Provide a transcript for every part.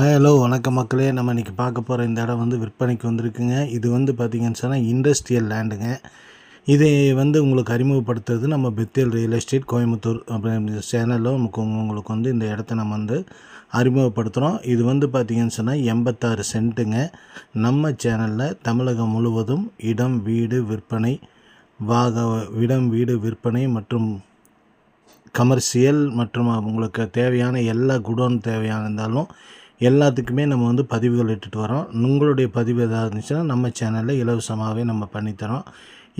Hello வணக்கம் மக்களே. நம்ம இன்றைக்கி பார்க்க போகிற இந்த இடம் வந்து விற்பனைக்கு வந்திருக்குங்க. இது வந்து பார்த்திங்கன்னு சொன்னால் இண்டஸ்ட்ரியல் லேண்டுங்க இதை வந்து உங்களுக்கு அறிமுகப்படுத்துறது நம்ம பெத்தேல் ரியல் எஸ்டேட் கோயம்புத்தூர் அப்படின்ற சேனலில் நமக்கு உங்களுக்கு வந்து இந்த இடத்த நம்ம வந்து அறிமுகப்படுத்துகிறோம் இது வந்து பார்த்திங்கன்னு சொன்னால் எண்பத்தாறு சென்ட்டுங்க. நம்ம சேனலில் தமிழகம் முழுவதும் இடம் வீடு விற்பனை வாக இடம் வீடு விற்பனை மற்றும் கமர்ஷியல் மற்றும் உங்களுக்கு தேவையான எல்லா குடோன் தேவையான இருந்தாலும் எல்லாத்துக்குமே நம்ம வந்து பதிவுகள் இட்டுட்டு வரோம். உங்களுடைய பதிவு எதாவது இருந்துச்சுன்னா நம்ம சேனலில் இலவசமாகவே நம்ம பண்ணித்தரோம்.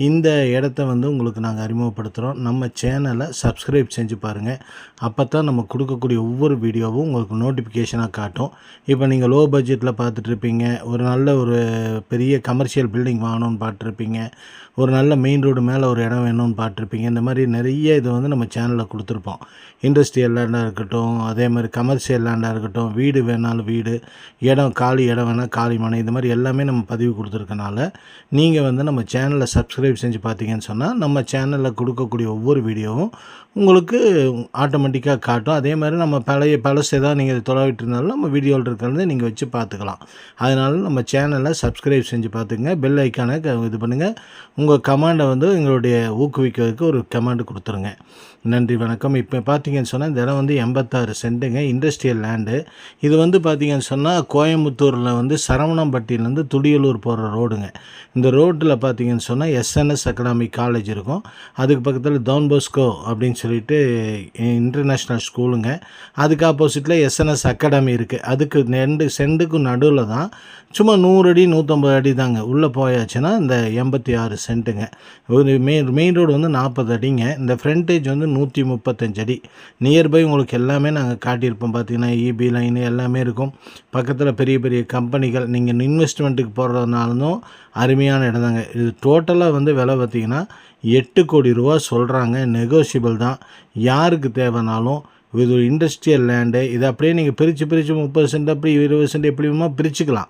இந்த இடத்த வந்து உங்களுக்கு நாங்கள் அறிமுகப்படுத்துகிறோம் நம்ம சேனலை சப்ஸ்கிரைப் செஞ்சு பாருங்கள் அப்போ தான் நம்ம கொடுக்கக்கூடிய ஒவ்வொரு வீடியோவும் உங்களுக்கு நோட்டிஃபிகேஷனாக காட்டும். இப்போ நீங்கள் லோ பட்ஜெட்டில் பார்த்துட்ருப்பீங்க ஒரு நல்ல ஒரு பெரிய கமர்ஷியல் பில்டிங் வாங்கணும்னு பார்த்துருப்பீங்க ஒரு நல்ல மெயின் ரோடு மேலே ஒரு இடம் வேணும்னு பார்த்துருப்பீங்க இந்த மாதிரி நிறைய இது வந்து நம்ம சேனலில் கொடுத்துருப்போம். இண்டஸ்ட்ரியல் லேண்டாக இருக்கட்டும் அதே மாதிரி கமர்ஷியல் லேண்டாக இருக்கட்டும் வீடு வேணாலும் வீடு இடம் காலி இடம் வேணால் காலி மனை இந்த மாதிரி எல்லாமே நம்ம பதிவு கொடுத்துருக்கனால நீங்கள் வந்து நம்ம சேனலை சப்ஸ்கிரைப் செஞ்சு பார்த்தீங்கன்னு சொன்னால் நம்ம சேனலில் கொடுக்கக்கூடிய ஒவ்வொரு வீடியோவும் உங்களுக்கு ஆட்டோமேட்டிக்காக காட்டும். அதே மாதிரி நம்ம பழைய பழசு ஏதாவது நீங்கள் தொலைவிட்டு இருந்தாலும் நம்ம வீடியோவில் இருக்கிறத நீங்கள் வச்சு பார்த்துக்கலாம் அதனால் நம்ம சேனலை சப்ஸ்கிரைப் செஞ்சு பார்த்துங்க பெல் ஐக்கானை இது பண்ணுங்கள் உங்கள் கமாண்டை வந்து எங்களுடைய ஊக்குவிக்கிறதுக்கு ஒரு கமாண்டு கொடுத்துருங்க. நன்றி வணக்கம். இப்போ பார்த்தீங்கன்னு சொன்னால் இந்த இடம் வந்து எண்பத்தாறு சென்ட்டுங்க இண்டஸ்ட்ரியல் லேண்டு இது வந்து பார்த்தீங்கன்னு சொன்னால் கோயம்புத்தூரில் வந்து சரவணம்பட்டியிலேருந்து துடியலூர் போகிற ரோடுங்க இந்த ரோட்டில் பார்த்தீங்கன்னு சொன்னால் எஸ்என்எஸ் அகாடமி காலேஜ் இருக்கும். அதுக்கு பக்கத்தில் டவுன் போஸ்கோ அப்படின்னு சொல்லிட்டு இன்டர்நேஷ்னல் ஸ்கூலுங்க அதுக்கு ஆப்போசிட்டில் எஸ்என்எஸ் அகாடமி இருக்குது அதுக்கு ரெண்டு சென்ட்டுக்கும் நடுவில் தான் சும்மா நூறு அடி நூற்றம்பது அடி தாங்க. உள்ளே போயாச்சுன்னா இந்த எண்பத்தி ஆறு சென்ட்டுங்க. ஒரு மெயின் மெயின் ரோடு வந்து நாற்பது அடிங்க. இந்த ஃப்ரண்டேஜ் வந்து நூற்றி முப்பத்தஞ்சு அடி. நியர்பை உங்களுக்கு எல்லாமே நாங்கள் காட்டியிருப்போம். பார்த்தீங்கன்னா இபி லைனு எல்லாமே இருக்கும். பக்கத்தில் பெரிய பெரிய கம்பெனிகள் நீங்கள் இன்வெஸ்ட்மெண்ட்டுக்கு போடுறதுனாலும் அருமையான இடம் தாங்க இது டோட்டலாக வந்து விலை பார்த்திங்கன்னா எட்டு கோடி ரூபா சொல்கிறாங்க நெகோஷியபிள் தான். யாருக்கு தேவைனாலும் இது ஒரு இண்டஸ்ட்ரியல் லேண்டு இதை அப்படியே நீங்கள் பிரித்து பிரித்து முப்பது சென்ட் அப்படி இருபது சென்ட் எப்படி வேணுமோ பிரிச்சுக்கலாம்.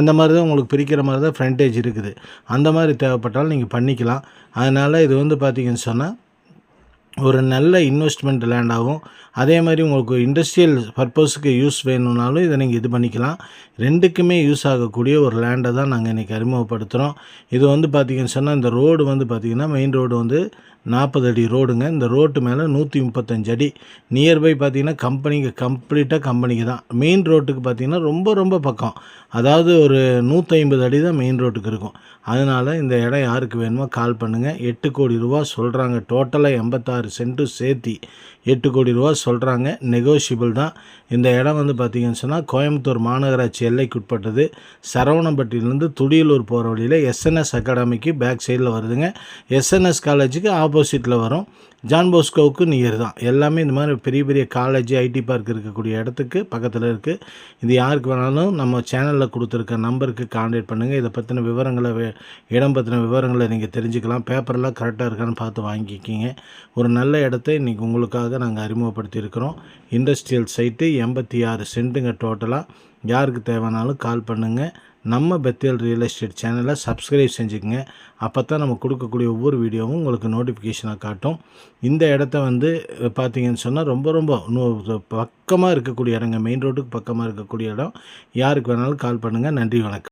அந்த மாதிரி தான் உங்களுக்கு பிரிக்கிற மாதிரி தான் ஃப்ரண்டேஜ் இருக்குது. அந்த மாதிரி தேவைப்பட்டாலும் நீங்கள் பண்ணிக்கலாம். அதனால் இது வந்து பார்த்திங்கன்னு சொன்னால் ஒரு நல்ல இன்வெஸ்ட்மெண்ட் லேண்டாகவும் அதே மாதிரி உங்களுக்கு இண்டஸ்ட்ரியல் பர்பஸுக்கு யூஸ் வேணும்னாலும் இதை நீங்கள் இது பண்ணிக்கலாம். ரெண்டுக்குமே யூஸ் ஆகக்கூடிய ஒரு லேண்டை தான் நாங்கள் இன்றைக்கி அறிமுகப்படுத்துகிறோம் இது வந்து பார்த்திங்கன்னு சொன்னால் இந்த ரோடு வந்து பார்த்திங்கன்னா மெயின் ரோடு வந்து நாற்பது அடி ரோடுங்க. இந்த ரோட்டு மேலே நூற்றி முப்பத்தஞ்சு அடி நியர்பை பார்த்திங்கன்னா கம்பெனிக்கு கம்ப்ளீட்டாக கம்பெனிக்கு தான். மெயின் ரோட்டுக்கு பார்த்திங்கன்னா ரொம்ப ரொம்ப பக்கம். அதாவது ஒரு நூற்றைம்பது அடி தான் மெயின் ரோட்டுக்கு இருக்கும். அதனால் இந்த இடம் யாருக்கு வேணுமோ கால் பண்ணுங்கள் எட்டு கோடி ரூபா சொல்கிறாங்க டோட்டலாக எண்பத்தாறு சென்ட்டு சேர்த்தி எட்டு கோடி ரூபா சொல்கிறாங்க நெகோஷியபிள் தான். இந்த இடம் வந்து பார்த்திங்கன்னு சொன்னால் கோயம்புத்தூர் மாநகராட்சி எல்லைக்குட்பட்டது சரவணம்பட்டியிலேருந்து துடியலூர் போகிற வழியில் எஸ்என்எஸ் அகாடமிக்கு பேக் சைடில் வருதுங்க. எஸ்என்எஸ் காலேஜுக்கு ஆப்போசிட்டில் வரும். ஜான் போஸ்கோவுக்கு நியர் தான். எல்லாமே இந்த மாதிரி பெரிய பெரிய காலேஜ் ஐடி பார்க் இருக்கக்கூடிய இடத்துக்கு பக்கத்தில் இருக்குது இது யாருக்கு வேணாலும் நம்ம சேனலில் கொடுத்துருக்க நம்பருக்கு கான்டாக்ட் பண்ணுங்கள் இதை பற்றின விவரங்களை இடம் பற்றின விவரங்களை நீங்கள் தெரிஞ்சுக்கலாம். பேப்பரெல்லாம் கரெக்டாக இருக்கான்னு பார்த்து வாங்கிக்கிங்க. ஒரு நல்ல இடத்த இன்றைக்கி உங்களுக்காக நாங்கள் அறிமுகப்படுத்தியிருக்கிறோம் இண்டஸ்ட்ரியல் சைட்டு எண்பத்தி ஆறு சென்ட்டுங்க டோட்டலாக யாருக்கு தேவைனாலும் கால் பண்ணுங்கள் நம்ம பெத்தேல் ரியல் எஸ்டேட் சேனலை சப்ஸ்கிரைப் செஞ்சுக்கோங்க. அப்போ தான் நம்ம கொடுக்கக்கூடிய ஒவ்வொரு வீடியோவும் உங்களுக்கு நோட்டிஃபிகேஷனாக காட்டும். இந்த இடத்த வந்து பார்த்தீங்கன்னு சொன்னால் ரொம்ப ரொம்ப பக்கமாக இருக்கக்கூடிய இடங்க மெயின் ரோட்டுக்கு பக்கமாக இருக்கக்கூடிய இடம். யாருக்கு வேணாலும் கால் பண்ணுங்கள் நன்றி வணக்கம்.